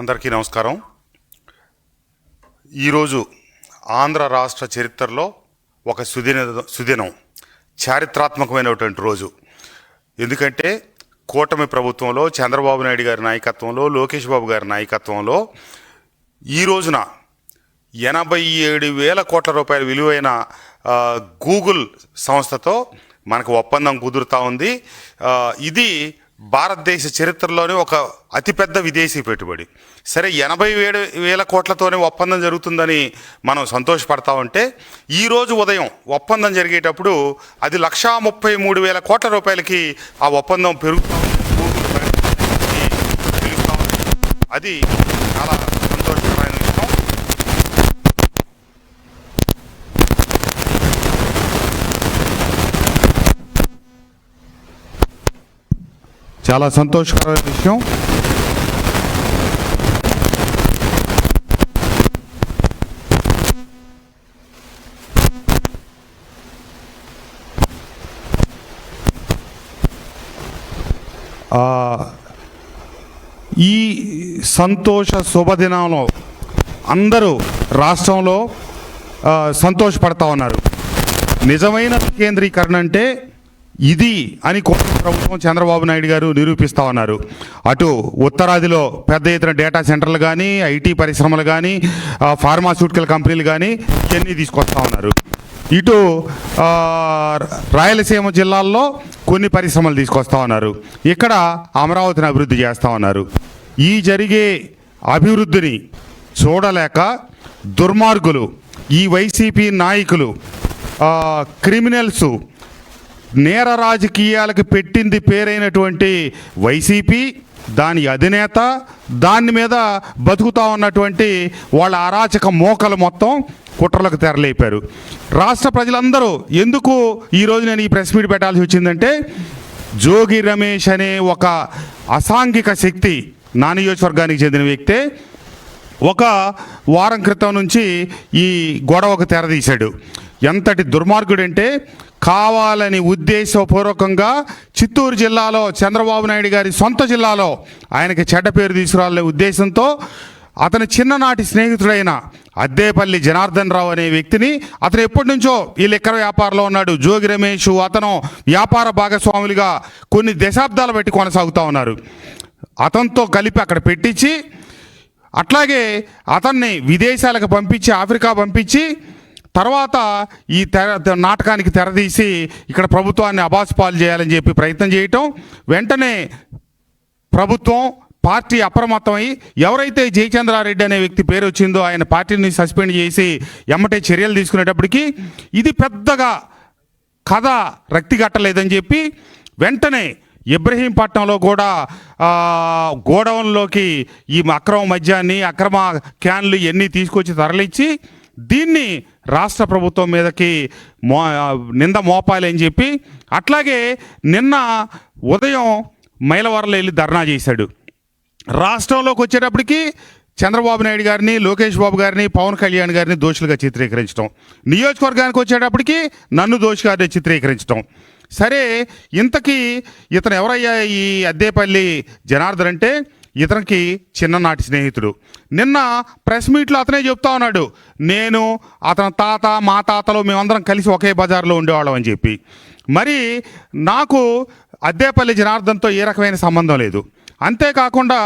అందరికీ నమస్కారం. ఈరోజు ఆంధ్ర రాష్ట్ర చరిత్రలో ఒక సుదిన సుదినం చారిత్రాత్మకమైనటువంటి రోజు. ఎందుకంటే కూటమి ప్రభుత్వంలో చంద్రబాబు నాయుడు గారి నాయకత్వంలో లోకేష్ బాబు గారి నాయకత్వంలో ఈ రోజున ఎనభై ఏడు వేల కోట్ల రూపాయల విలువైన గూగుల్ సంస్థతో మనకు ఒప్పందం కుదురుతూ ఉంది. ఇది భారతదేశ చరిత్రలోనే ఒక అతిపెద్ద విదేశీ పెట్టుబడి. సరే ఎనభై ఏడు వేల కోట్లతోనే ఒప్పందం జరుగుతుందని మనం సంతోషపడతా ఉంటే ఈరోజు ఉదయం ఒప్పందం జరిగేటప్పుడు అది లక్షా ముప్పై మూడు వేల కోట్ల రూపాయలకి ఆ ఒప్పందం పెరుగుతుంది అది చాలా సంతోషకరమైన విషయం చాలా సంతోషకరమైన విషయం. ఈ సంతోష శుభదినంలో అందరూ రాష్ట్రంలో సంతోషపడతా ఉన్నారు. నిజమైన కేంద్రీకరణ అంటే ఇది అని కోట ప్రభుత్వం చంద్రబాబు నాయుడు గారు నిరూపిస్తా ఉన్నారు. అటు ఉత్తరాదిలో పెద్ద ఎత్తున డేటా సెంటర్లు కానీ ఐటీ పరిశ్రమలు కానీ ఫార్మాస్యూటికల్ కంపెనీలు కానీ ఇవన్నీ తీసుకొస్తా ఉన్నారు. ఇటు రాయలసీమ జిల్లాల్లో కొన్ని పరిశ్రమలు తీసుకొస్తా ఉన్నారు. ఇక్కడ అమరావతిని అభివృద్ధి చేస్తా ఉన్నారు. ఈ జరిగే అభివృద్ధిని చూడలేక దుర్మార్గులు ఈ వైసీపీ నాయకులు క్రిమినల్స్ నేర రాజకీయాలకు పెట్టింది పేరైనటువంటి వైసీపీ దాని అధినేత దాని మీద బతుకుతా ఉన్నటువంటి వాళ్ళ అరాచక మోకలు మొత్తం కుట్రలకు తెరలేపారు. రాష్ట్ర ప్రజలందరూ ఎందుకు ఈరోజు నేను ఈ ప్రెస్ మీట్ పెట్టాల్సి వచ్చిందంటే జోగి రమేష్ అనే ఒక అసాంఘిక శక్తి నా నియోజకవర్గానికి చెందిన వ్యక్తే ఒక వారం క్రితం నుంచి ఈ గొడవకు తెరదీశాడు. ఎంతటి దుర్మార్గుడంటే కావాలని ఉద్దేశపూర్వకంగా చిత్తూరు జిల్లాలో చంద్రబాబు నాయుడు గారి సొంత జిల్లాలో ఆయనకి చెడ్డ పేరు తీసుకురాలనే ఉద్దేశంతో అతని చిన్ననాటి స్నేహితుడైన అద్దేపల్లి జనార్దన్ రావు అనే వ్యక్తిని అతను ఎప్పటి నుంచో ఈ లెక్కర వ్యాపారంలో ఉన్నాడు. జోగి రమేష్ అతను వ్యాపార భాగస్వాములుగా కొన్ని దశాబ్దాలు పెట్టి కొనసాగుతూ ఉన్నారు. అతనితో కలిపి అక్కడ పెట్టించి అట్లాగే అతన్ని విదేశాలకు పంపించి ఆఫ్రికా పంపించి తర్వాత ఈ తెర నాటకానికి తెరదీసి ఇక్కడ ప్రభుత్వాన్ని అబాసుపాలు చేయాలని చెప్పి ప్రయత్నం చేయటం వెంటనే ప్రభుత్వం పార్టీ అప్రమత్తమై ఎవరైతే జయచంద్రారెడ్డి అనే వ్యక్తి పేరు వచ్చిందో ఆయన పార్టీని సస్పెండ్ చేసి ఎమ్మటే చర్యలు తీసుకునేటప్పటికీ ఇది పెద్దగా కథ రక్తి కట్టలేదని చెప్పి వెంటనే ఇబ్రహీంపట్నంలో కూడా గోడౌన్లోకి ఈ అక్రమ మద్యాన్ని అక్రమ క్యాన్లు ఇవన్నీ తీసుకొచ్చి తరలించి దీన్ని రాష్ట్ర ప్రభుత్వం మీదకి మో నింద మోపాలని చెప్పి అట్లాగే నిన్న ఉదయం మైలవరంలో వెళ్ళి ధర్నా చేశాడు. రాష్ట్రంలోకి వచ్చేటప్పటికి చంద్రబాబు నాయుడు గారిని లోకేష్ బాబు గారిని పవన్ కళ్యాణ్ గారిని దోషులుగా చిత్రీకరించడం నియోజకవర్గానికి వచ్చేటప్పటికి నన్ను దోషి గారిని చిత్రీకరించడం సరే ఇంతకీ ఇతను ఎవరయ్యా ఈ అద్దేపల్లి జనార్దన్ అంటే? ఇతనికి చిన్ననాటి స్నేహితుడు. నిన్న ప్రెస్ మీట్లో అతనే చెప్తా ఉన్నాడు నేను అతని తాత మా తాతలు మేమందరం కలిసి ఒకే బజార్లో ఉండేవాళ్ళం అని చెప్పి. మరి నాకు అద్దేపల్లి జనార్దన్తో ఏ రకమైన సంబంధం లేదు. అంతేకాకుండా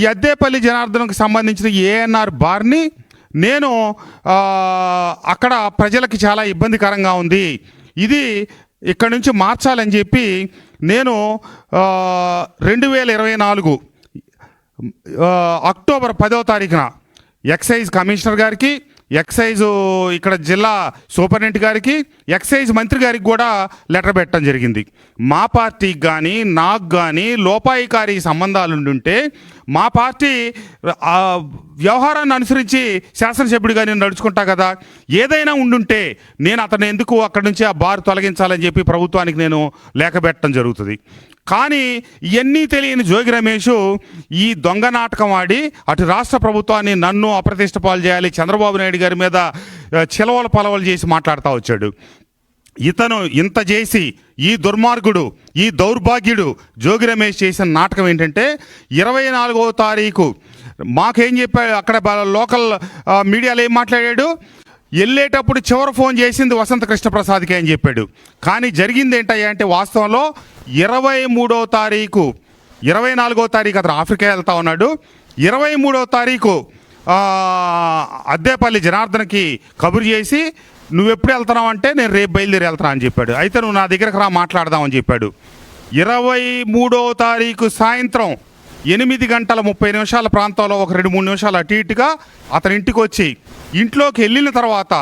ఈ అద్దేపల్లి జనార్దన్కి సంబంధించిన ఏఎన్ఆర్ బార్ని నేను అక్కడ ప్రజలకి చాలా ఇబ్బందికరంగా ఉంది. ఇది ఇక్కడ నుంచి మార్చాలని చెప్పి నేను రెండు వేల ఇరవై నాలుగు అక్టోబర్ పదో తారీఖున ఎక్సైజ్ కమిషనర్ గారికి ఎక్సైజ్ ఇక్కడ జిల్లా సూపరింటెండెంట్ గారికి ఎక్సైజ్ మంత్రి గారికి కూడా లెటర్ పెట్టడం జరిగింది. మా పార్టీకి కానీ నాకు కానీ లోపాయికారి సంబంధాలు ఉండుంటే మా పార్టీ వ్యవహారాన్ని అనుసరించి శాసనసభ్యుడిగా నేను నడుచుకుంటా కదా. ఏదైనా ఉండుంటే నేను అతను ఎందుకు అక్కడి నుంచి ఆ బార్ తొలగించాలని చెప్పి ప్రభుత్వానికి నేను లేఖ పెట్టడం జరుగుతుంది. కానీ ఇవన్నీ తెలియని జోగి రమేష్ ఈ దొంగ నాటకం ఆడి అటు రాష్ట్ర ప్రభుత్వాన్ని నన్ను అప్రతిష్ట పాలు చేయాలి చంద్రబాబు నాయుడు గారి మీద చిలవల పలవలు చేసి మాట్లాడుతూ వచ్చాడు. ఇతను ఇంత చేసి ఈ దుర్మార్గుడు ఈ దౌర్భాగ్యుడు జోగి రమేష్ చేసిన నాటకం ఏంటంటే ఇరవై నాలుగవ తారీఖు మాకేం చెప్పాడు? అక్కడ లోకల్ మీడియాలో ఏం మాట్లాడాడు? వెళ్ళేటప్పుడు చివరి ఫోన్ చేసింది వసంత కృష్ణప్రసాద్కి అని చెప్పాడు. కానీ జరిగింది ఏంటయ్యా అంటే వాస్తవంలో ఇరవై మూడో తారీఖు ఇరవై నాలుగో తారీఖు అతను ఆఫ్రికా వెళ్తా ఉన్నాడు. ఇరవై మూడో తారీఖు అద్దేపల్లి జనార్దన్కి కబురు చేసి నువ్వు ఎప్పుడు వెళ్తున్నావు అంటే నేను రేపు బయలుదేరి వెళ్తున్నా అని చెప్పాడు. అయితే నువ్వు నా దగ్గరకు రా మాట్లాడదామని చెప్పాడు. ఇరవై మూడో తారీఖు సాయంత్రం ఎనిమిది గంటల ముప్పై నిమిషాల ప్రాంతంలో ఒక రెండు మూడు నిమిషాలు అటు ఇటుగా అతని ఇంటికి వచ్చి ఇంట్లోకి వెళ్ళిన తర్వాత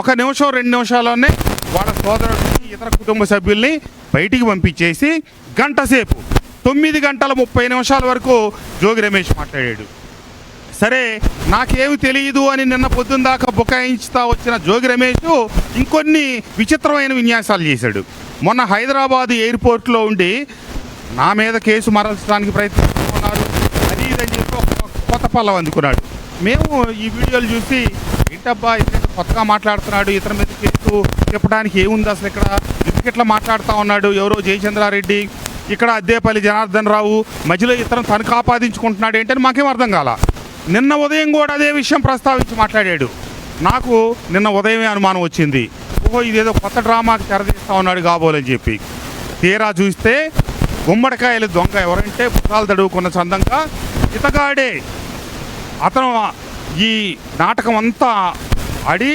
ఒక నిమిషం రెండు నిమిషాల్లోనే వాళ్ళ సోదరుడిని ఇతర కుటుంబ సభ్యుల్ని బయటికి పంపించేసి గంట సేపు తొమ్మిది గంటల ముప్పై నిమిషాల వరకు జోగి రమేష్ మాట్లాడాడు. సరే నాకేమి తెలియదు అని నిన్న పొద్దున్న దాకా బుకాయించుతా వచ్చిన జోగి రమేష్ ఇంకొన్ని విచిత్రమైన విన్యాసాలు చేశాడు. మొన్న హైదరాబాద్ ఎయిర్పోర్ట్లో ఉండి నా మీద కేసు మరల్చడానికి ప్రయత్నం అది ఇదని చెప్పి ఒక కొత్త పల్లవి అందుకున్నాడు. మేము ఈ వీడియోలు చూసి ఏంటబ్బా ఇతను కొత్తగా మాట్లాడుతున్నాడు ఇతని మీద కేసు చెప్పడానికి ఏముంది అసలు ఇక్కడ? ఎందుకు మాట్లాడుతూ ఉన్నాడు? ఎవరో జయచంద్రారెడ్డి ఇక్కడ అద్దేపల్లి జనార్దన్ రావు మధ్యలో ఇతను తనకు ఆపాదించుకుంటున్నాడు ఏంటని మాకేం అర్థం కాల? నిన్న ఉదయం కూడా అదే విషయం ప్రస్తావించి మాట్లాడాడు. నాకు నిన్న ఉదయమే అనుమానం వచ్చింది. ఓహో ఇదేదో కొత్త డ్రామాకి తెరదీస్తూ ఉన్నాడు కాబోలని చెప్పి. తీరా చూస్తే గుమ్మడికాయలు దొంగ ఎవరంటే పుట్టాలు తడువుకున్న చందంగా ఇతగాడే. అతను ఈ నాటకం అంతా ఆడి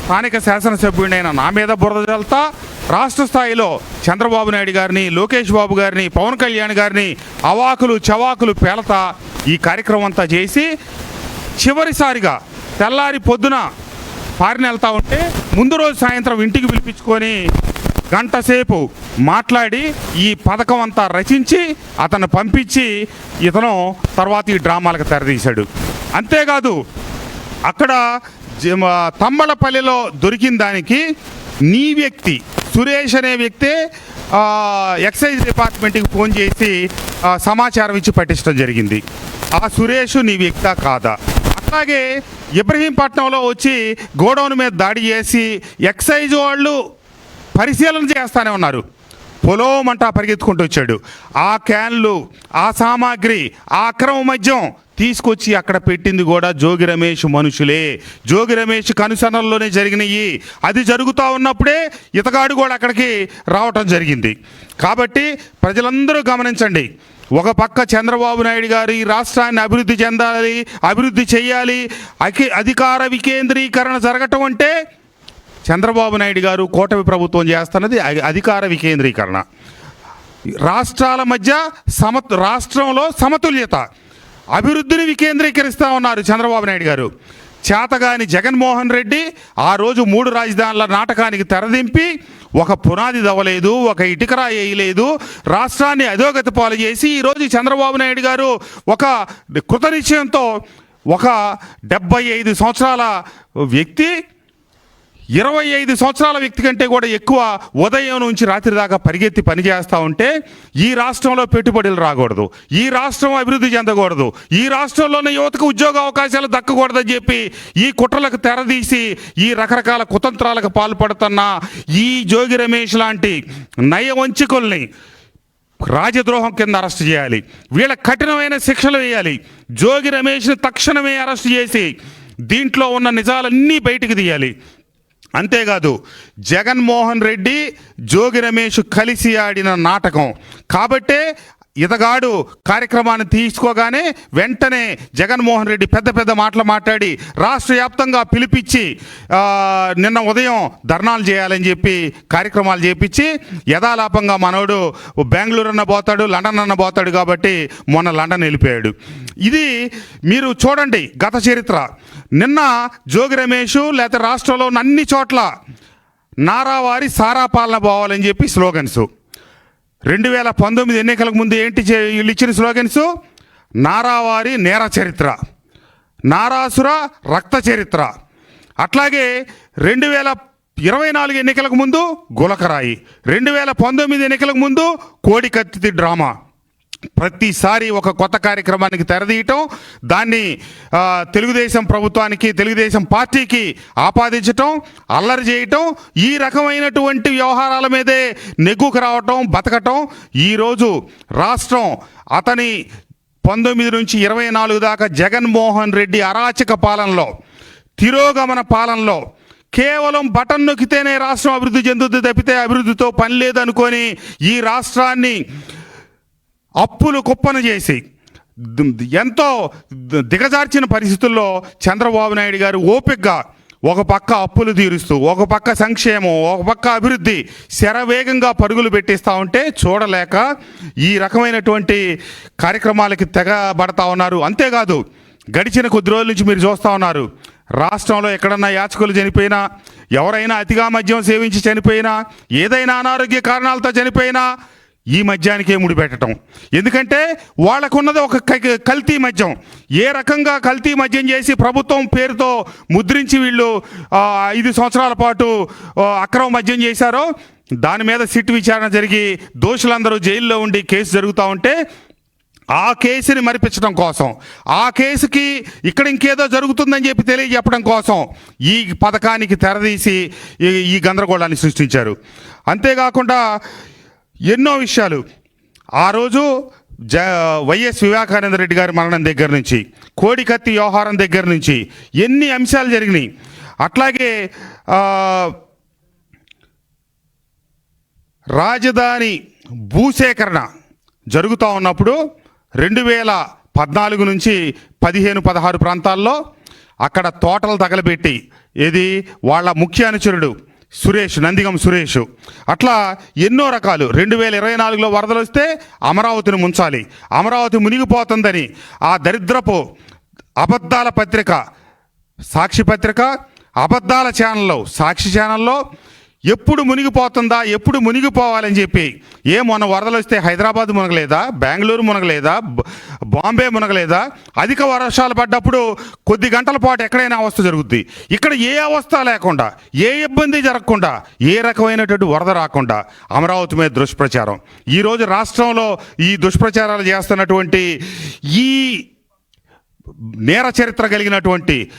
స్థానిక శాసనసభ్యుడైన నా మీద బురద జల్తా రాష్ట్ర స్థాయిలో చంద్రబాబు నాయుడు గారిని లోకేష్ బాబు గారిని పవన్ కళ్యాణ్ గారిని అవాకులు చవాకులు పేలతా ఈ కార్యక్రమం అంతా చేసి చివరిసారిగా తెల్లారి పొద్దున పారిన వెళ్తా ఉంటే ముందు రోజు సాయంత్రం ఇంటికి పిలిపించుకొని గంటసేపు మాట్లాడి ఈ పథకం అంతా రచించి అతను పంపించి ఇతను తర్వాత ఈ డ్రామాలకు తెరదీశాడు. అంతేకాదు అక్కడ తమ్మలపల్లిలో దొరికిన దానికి నీ వ్యక్తి సురేష్ అనే వ్యక్తే ఎక్సైజ్ డిపార్ట్మెంట్కి ఫోన్ చేసి సమాచారం ఇచ్చి పట్టించడం జరిగింది. ఆ సురేష్ నీ వ్యక్తా కాదా? అట్లాగే ఇబ్రహీంపట్నంలో వచ్చి గోడౌన్ మీద దాడి చేసి ఎక్సైజ్ వాళ్ళు పరిశీలన చేస్తానే ఉన్నారు. పొలోమంటా పరిగెత్తుకుంటూ వచ్చాడు. ఆ క్యాన్లు ఆ సామాగ్రి ఆ అక్రమ మద్యం తీసుకొచ్చి అక్కడ పెట్టింది కూడా జోగి రమేష్ మనుషులే. జోగి రమేష్ కనుసనల్లోనే జరిగినాయి. అది జరుగుతూ ఉన్నప్పుడే ఇతగాడు కూడా అక్కడికి రావటం జరిగింది. కాబట్టి ప్రజలందరూ గమనించండి. ఒక పక్క చంద్రబాబు నాయుడు గారు ఈ రాష్ట్రాన్ని అభివృద్ధి చెందాలి అభివృద్ధి చేయాలి అకి అధికార వికేంద్రీకరణ జరగటం అంటే చంద్రబాబు నాయుడు గారు కూటమి ప్రభుత్వం చేస్తున్నది అధికార వికేంద్రీకరణ. రాష్ట్రాల మధ్య సమ రాష్ట్రంలో సమతుల్యత. అభివృద్ధిని వికేంద్రీకరిస్తూ ఉన్నారు చంద్రబాబు నాయుడు గారు. చేతగాని జగన్మోహన్ రెడ్డి ఆ రోజు మూడు రాజధానుల నాటకానికి తెరదింపి ఒక పునాది దవ్వలేదు ఒక ఇటుకరా వేయలేదు రాష్ట్రాన్ని అధోగతి పాలు చేసి ఈరోజు చంద్రబాబు నాయుడు గారు ఒక కృతనిశ్చయంతో ఒక డెబ్బై ఐదు సంవత్సరాల వ్యక్తి ఇరవై ఐదు సంవత్సరాల వ్యక్తి కంటే కూడా ఎక్కువ ఉదయం నుంచి రాత్రి దాకా పరిగెత్తి పనిచేస్తూ ఉంటే ఈ రాష్ట్రంలో పెట్టుబడులు రాకూడదు. ఈ రాష్ట్రం అభివృద్ధి చెందకూడదు. ఈ రాష్ట్రంలోని యువతకు ఉద్యోగ అవకాశాలు దక్కకూడదని చెప్పి ఈ కుట్రలకు తెరదీసి ఈ రకరకాల కుతంత్రాలకు పాల్పడుతున్న ఈ జోగి రమేష్ లాంటి నయవంచికుల్ని రాజద్రోహం కింద అరెస్ట్ చేయాలి. వీళ్ళ కఠినమైన శిక్షలు వేయాలి. జోగి రమేష్ని తక్షణమే అరెస్ట్ చేసి దీంట్లో ఉన్న నిజాలన్నీ బయటికి తీయాలి. అంతేకాదు జగన్మోహన్ రెడ్డి జోగి రమేష్ కలిసి ఆడిన నాటకం. కాబట్టే ఇతగాడు కార్యక్రమాన్ని తీసుకోగానే వెంటనే జగన్మోహన్ రెడ్డి పెద్ద పెద్ద మాటలు మాట్లాడి రాష్ట్ర వ్యాప్తంగా పిలిపించి నిన్న ఉదయం ధర్నాలు చేయాలని చెప్పి కార్యక్రమాలు చేపించి యథాలాపంగా మనోడు బెంగళూరు అన్న పోతాడు లండన్ అన్న పోతాడు కాబట్టి మొన్న లండన్ వెళ్ళిపోయాడు. ఇది మీరు చూడండి గత చరిత్ర. నిన్న జోగి రమేష్ లేకపోతే రాష్ట్రంలో ఉన్న అన్ని చోట్ల నారావారి సారా పాలన పోవాలని చెప్పి స్లోగన్స్. రెండు వేల పంతొమ్మిది ఎన్నికలకు ముందు ఏంటి వీళ్ళు ఇచ్చిన స్లోగన్స్? నారావారి నేర చరిత్ర. నారాసుర రక్త చరిత్ర. అట్లాగే రెండు వేల ఇరవై నాలుగు ఎన్నికలకు ముందు గులకరాయి. రెండు వేల పంతొమ్మిది ఎన్నికలకు ముందు కోడి కత్తి డ్రామా. ప్రతిసారి ఒక కొత్త కార్యక్రమానికి తెరదీయటం దాన్ని తెలుగుదేశం ప్రభుత్వానికి తెలుగుదేశం పార్టీకి ఆపాదించటం అల్లరి చేయటం ఈ రకమైనటువంటి వ్యవహారాల మీదే నెగ్గుకు రావటం బతకటం ఈరోజు రాష్ట్రం అతని పంతొమ్మిది నుంచి ఇరవై నాలుగు దాకా జగన్మోహన్ రెడ్డి అరాచక పాలనలో తిరోగమన పాలనలో కేవలం బటన్ నొక్కితేనే రాష్ట్రం అభివృద్ధి చెందుతుంది తప్పితే అభివృద్ధితో పని లేదనుకొని ఈ రాష్ట్రాన్ని అప్పులు కుప్పన చేసి ఎంతో దిగజార్చిన పరిస్థితుల్లో చంద్రబాబు నాయుడు గారు ఓపికగా ఒక పక్క అప్పులు తీరుస్తూ ఒక పక్క సంక్షేమం ఒక పక్క అభివృద్ధి శరవేగంగా పరుగులు పెట్టిస్తూ ఉంటే చూడలేక ఈ రకమైనటువంటి కార్యక్రమాలకి తెగబడతా ఉన్నారు. అంతేకాదు గడిచిన కొద్ది రోజుల నుంచి మీరు చూస్తూ ఉన్నారు. రాష్ట్రంలో ఎక్కడన్నా యాచకులు చనిపోయినా ఎవరైనా అతిగా మద్యం సేవించి చనిపోయినా ఏదైనా అనారోగ్య కారణాలతో చనిపోయినా ఈ మద్యానికే ముడిపెట్టడం ఎందుకంటే వాళ్ళకున్నది ఒక క- కల్తీ మద్యం. ఏ రకంగా కల్తీ మద్యం చేసి ప్రభుత్వం పేరుతో ముద్రించి వీళ్ళు ఐదు సంవత్సరాల పాటు అక్రమ మద్యం చేశారో దాని మీద సిట్ విచారణ జరిగి దోషులందరూ జైల్లో ఉండి కేసు జరుగుతూ ఉంటే ఆ కేసుని మరిపించడం కోసం. ఆ కేసుకి ఇక్కడ ఇంకేదో జరుగుతుందని చెప్పి తెలియజెప్పడం కోసం ఈ పథకానికి తెరదీసి ఈ గందరగోళాన్ని సృష్టించారు. అంతేకాకుండా ఎన్నో విషయాలు. ఆ రోజు జ వైఎస్ వివేకానంద రెడ్డి గారి మరణం దగ్గర నుంచి కోడికత్తి వ్యవహారం దగ్గర నుంచి ఎన్ని అంశాలు జరిగినాయి. అట్లాగే రాజధాని భూసేకరణ జరుగుతూ ఉన్నప్పుడు రెండు వేల పద్నాలుగు నుంచి పదిహేను పదహారు ప్రాంతాల్లో అక్కడ తోటలు తగలబెట్టి ఇది వాళ్ళ ముఖ్య అనుచరుడు సురేష్ నందిగం సురేష్. అట్లా ఎన్నో రకాలు. రెండు వేల ఇరవై నాలుగులో వరదలు వస్తే అమరావతిని ముంచాలి. అమరావతి మునిగిపోతుందని ఆ దరిద్రపు అబద్ధాల పత్రిక సాక్షి పత్రిక అబద్ధాల ఛానల్లో సాక్షి ఛానల్లో ఎప్పుడు మునిగిపోతుందా? ఎప్పుడు మునిగిపోవాలని చెప్పి. ఏ మొన్న వరదలు వస్తే హైదరాబాద్ మునగలేదా? బెంగళూరు మునగలేదా? బాంబే మునగలేదా? అధిక వర్షాలు పడ్డప్పుడు కొద్ది గంటల పాటు ఎక్కడైనా అవస్థ జరుగుద్ది. ఇక్కడ ఏ అవస్థ లేకుండా ఏ ఇబ్బంది జరగకుండా ఏ రకమైనటువంటి వరద రాకుండా అమరావతి మీద దుష్ప్రచారం. ఈరోజు రాష్ట్రంలో ఈ దుష్ప్రచారాలు చేస్తున్నటువంటి ఈ నేర చరిత్ర కలిగినటువంటి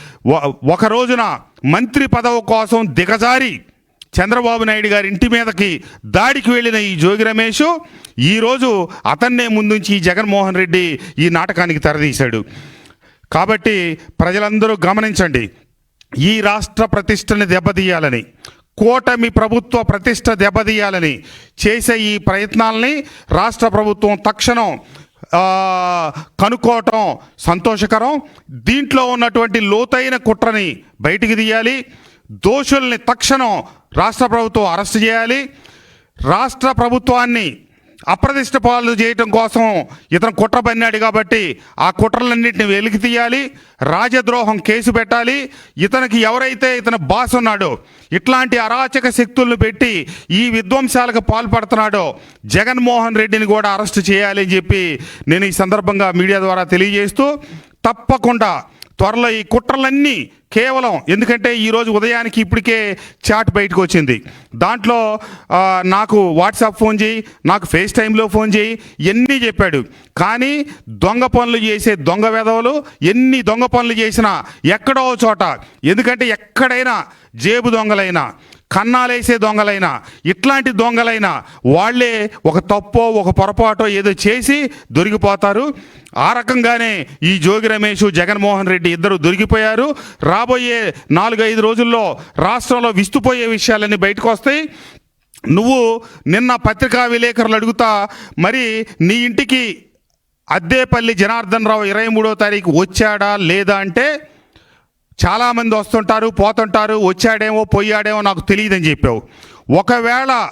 ఒక రోజున మంత్రి పదవి కోసం దిగజారి చంద్రబాబు నాయుడు గారి ఇంటి మీదకి దాడికి వెళ్ళిన ఈ జోగి రమేష్ ఈరోజు అతన్నే ముందుంచి ఈ జగన్మోహన్ రెడ్డి ఈ నాటకానికి తెరదీశాడు. కాబట్టి ప్రజలందరూ గమనించండి ఈ రాష్ట్ర ప్రతిష్టని దెబ్బతీయాలని కూటమి ప్రభుత్వ ప్రతిష్ట దెబ్బతీయాలని చేసే ఈ ప్రయత్నాలని రాష్ట్ర ప్రభుత్వం తక్షణం కనుక్కోవటం సంతోషకరం. దీంట్లో ఉన్నటువంటి లోతైన కుట్రని బయటికి తీయాలి. దోషుల్ని తక్షణం రాష్ట్ర ప్రభుత్వం అరెస్ట్ చేయాలి. రాష్ట్ర ప్రభుత్వాన్ని అప్రదిష్ట పాలు చేయటం కోసం ఇతను కుట్ర పన్నాడు కాబట్టి ఆ కుట్రలన్నింటిని వెలికి తీయాలి. రాజద్రోహం కేసు పెట్టాలి. ఇతనికి ఎవరైతే ఇతను బాస్ ఉన్నాడో ఇట్లాంటి అరాచక శక్తులను పెట్టి ఈ విధ్వంసాలకు పాల్పడుతున్నాడో జగన్మోహన్ రెడ్డిని కూడా అరెస్ట్ చేయాలి అని చెప్పి నేను ఈ సందర్భంగా మీడియా ద్వారా తెలియజేస్తూ తప్పకుండా త్వరలో ఈ కుట్రలన్నీ కేవలం ఎందుకంటే ఈరోజు ఉదయానికి ఇప్పటికే చాట్ బయటకు వచ్చింది. దాంట్లో నాకు వాట్సాప్ ఫోన్ చేయి నాకు ఫేస్ టైంలో ఫోన్ చేయి ఎన్ని చెప్పాడు. కానీ దొంగ పనులు చేసే దొంగ వెధవలు ఎన్ని దొంగ పనులు చేసినా ఎక్కడో ఓ చోట ఎందుకంటే ఎక్కడైనా జేబు దొంగలైనా కన్నాలేసే దొంగలైనా ఇట్లాంటి దొంగలైనా వాళ్ళే ఒక తప్పో ఒక పొరపాటో ఏదో చేసి దొరికిపోతారు. ఆ రకంగానే ఈ జోగి రమేష్ జగన్మోహన్ రెడ్డి ఇద్దరు దొరికిపోయారు. రాబోయే నాలుగైదు రోజుల్లో రాష్ట్రంలో విస్తుపోయే విషయాలన్నీ బయటకు వస్తాయి నువ్వు నిన్న పత్రికా విలేకరులు అడుగుతా మరి నీ ఇంటికి అద్దేపల్లి జనార్దన్ రావు ఇరవై మూడో తారీఖు వచ్చాడా లేదా? అంటే చాలామంది వస్తుంటారు పోతుంటారు వచ్చాడేమో పోయాడేమో నాకు తెలియదని చెప్పావు. ఒకవేళ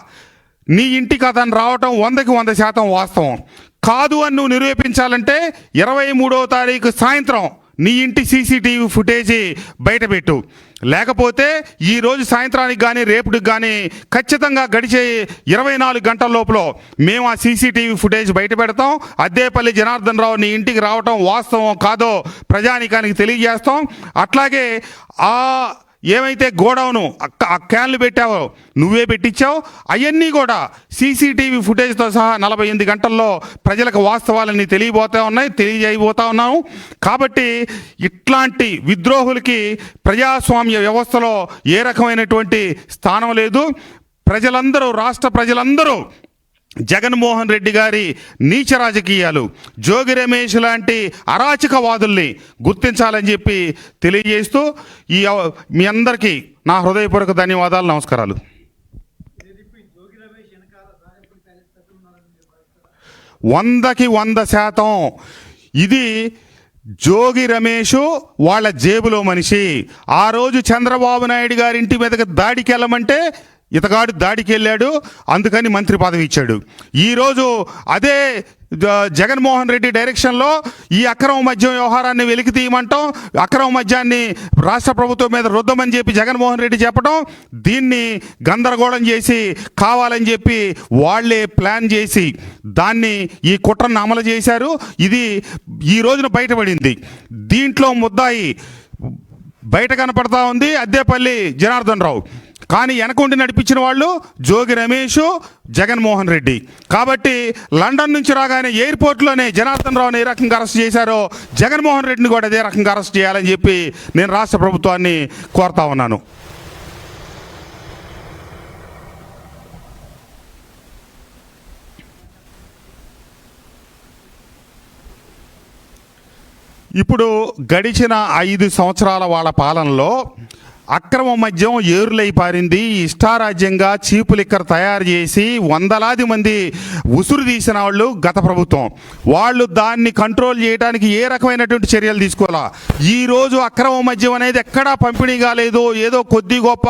నీ ఇంటికి అతను రావటం వందకి వంద శాతం వాస్తవం. కాదు అని నువ్వు నిరూపించాలంటే ఇరవై మూడవ తారీఖు సాయంత్రం నీ ఇంటి సీసీటీవీ ఫుటేజీ బయటపెట్టు. లేకపోతే ఈ రోజు సాయంత్రానికి కానీ రేపుకి కానీ ఖచ్చితంగా గడిచే ఇరవై నాలుగు గంటల లోపల మేము ఆ సీసీటీవీ ఫుటేజ్ బయట పెడతాం. అద్దేపల్లి జనార్దన్ రావు నీ ఇంటికి రావటం వాస్తవం కాదో ప్రజానికానికి తెలియజేస్తాం. అట్లాగే ఆ ఏమైతే గోడౌను అక్క- ఆ క్యాన్లు పెట్టావో నువ్వే పెట్టించావు అవన్నీ కూడా సీసీటీవీ ఫుటేజ్తో సహా నలభై ఎనిమిది గంటల్లో ప్రజలకు వాస్తవాలన్నీ తెలియబోతా ఉన్నాయి తెలియజేయబోతా ఉన్నాము కాబట్టి ఇట్లాంటి విద్రోహులకి ప్రజాస్వామ్య వ్యవస్థలో ఏ రకమైనటువంటి స్థానం లేదు. ప్రజలందరూ రాష్ట్ర ప్రజలందరూ జగన్మోహన్ రెడ్డి గారి నీచ రాజకీయాలు. జోగి రమేష్ లాంటి అరాచకవాదుల్ని గుర్తించాలని చెప్పి తెలియజేస్తూ ఈ మీ అందరికీ నా హృదయపూర్వక ధన్యవాదాలు నమస్కారాలు. వందకి వంద శాతం ఇది జోగి రమేష్ వాళ్ళ జేబులో మనిషి. ఆ రోజు చంద్రబాబు నాయుడు గారి ఇంటి మీదకి దాడికి వెళ్ళమంటే ఇతగాడు దాడికి వెళ్ళాడు అందుకని మంత్రి పదవి ఇచ్చాడు. ఈరోజు అదే జగన్మోహన్ రెడ్డి డైరెక్షన్లో ఈ అక్రమ మద్యం వ్యవహారాన్ని వెలికి తీయమంటాం అక్రమ మద్యాన్ని రాష్ట్ర ప్రభుత్వం మీద రుద్దమని చెప్పి జగన్మోహన్ రెడ్డి చెప్పడం దీన్ని గందరగోళం చేసి కావాలని చెప్పి వాళ్ళే ప్లాన్ చేసి దాన్ని ఈ కుట్రను అమలు చేశారు. ఇది ఈ రోజున బయటపడింది. దీంట్లో ముద్దాయి బయట కనపడతా ఉంది అద్దేపల్లి జనార్దన్ రావు. కానీ వెనకుండి నడిపించిన వాళ్ళు జోగి రమేష్ జగన్మోహన్ రెడ్డి. కాబట్టి లండన్ నుంచి రాగానే ఎయిర్పోర్ట్లోనే జనార్దన్ రావుని ఏ రకంగా అరెస్ట్ చేశారో జగన్మోహన్ రెడ్డిని కూడా అదే రకంగా అరెస్ట్ చేయాలని చెప్పి నేను రాష్ట్ర ప్రభుత్వాన్ని కోరుతా ఉన్నాను. ఇప్పుడు గడిచిన ఐదు సంవత్సరాల వాళ్ళ పాలనలో అక్రమ మద్యం ఏరులై పారింది. ఇష్టారాజ్యంగా చీపు లిక్కర్ తయారు చేసి వందలాది మంది ఉసురు తీసిన వాళ్ళు గత ప్రభుత్వం. వాళ్ళు దాన్ని కంట్రోల్ చేయడానికి ఏ రకమైనటువంటి చర్యలు తీసుకోవాలా? ఈ రోజు అక్రమ మద్యం అనేది ఎక్కడా పంపిణీ కాలేదు. ఏదో కొద్ది గొప్ప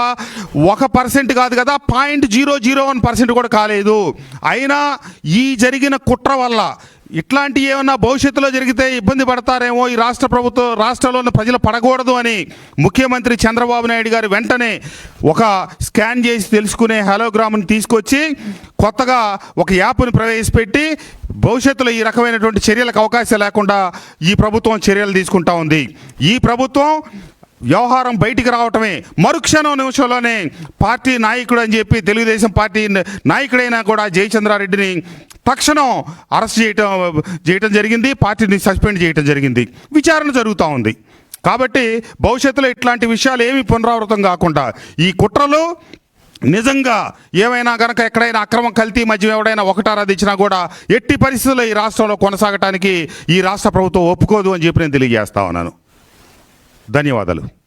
ఒక పర్సెంట్ కాదు కదా point zero zero one percent కూడా కాలేదు. అయినా ఈ జరిగిన కుట్ర వల్ల ఇట్లాంటి ఏమన్నా భవిష్యత్తులో జరిగితే ఇబ్బంది పడతారేమో ఈ రాష్ట్ర ప్రభుత్వం రాష్ట్రంలో ఉన్న ప్రజలు పడకూడదు అని ముఖ్యమంత్రి చంద్రబాబు నాయుడు గారు వెంటనే ఒక స్కాన్ చేసి తెలుసుకునే హలోగ్రామ్ని తీసుకొచ్చి కొత్తగా ఒక యాప్ని ప్రవేశపెట్టి భవిష్యత్తులో ఈ రకమైనటువంటి చర్యలకు అవకాశం లేకుండా ఈ ప్రభుత్వం చర్యలు తీసుకుంటా ఉంది. ఈ ప్రభుత్వం వ్యవహారం బయటికి రావటమే. మరుక్షణం నిమిషంలోనే పార్టీ నాయకుడు అని చెప్పి తెలుగుదేశం పార్టీ నాయకుడైనా కూడా జయచంద్రారెడ్డిని తక్షణం అరెస్ట్ చేయటం చేయటం జరిగింది. పార్టీని సస్పెండ్ చేయటం జరిగింది. విచారణ జరుగుతూ ఉంది. కాబట్టి భవిష్యత్తులో ఇట్లాంటి విషయాలు ఏమి పునరావృతం కాకుండా ఈ కుట్రలు నిజంగా ఏమైనా గనక ఎక్కడైనా అక్రమం కల్తీ మధ్య ఎవడైనా ఒకటారా ఇచ్చినా కూడా ఎట్టి పరిస్థితుల్లో ఈ రాష్ట్రంలో కొనసాగటానికి ఈ రాష్ట్ర ప్రభుత్వం ఒప్పుకోదు అని చెప్పి నేను తెలియజేస్తా ఉన్నాను. ధన్యవాదాలు.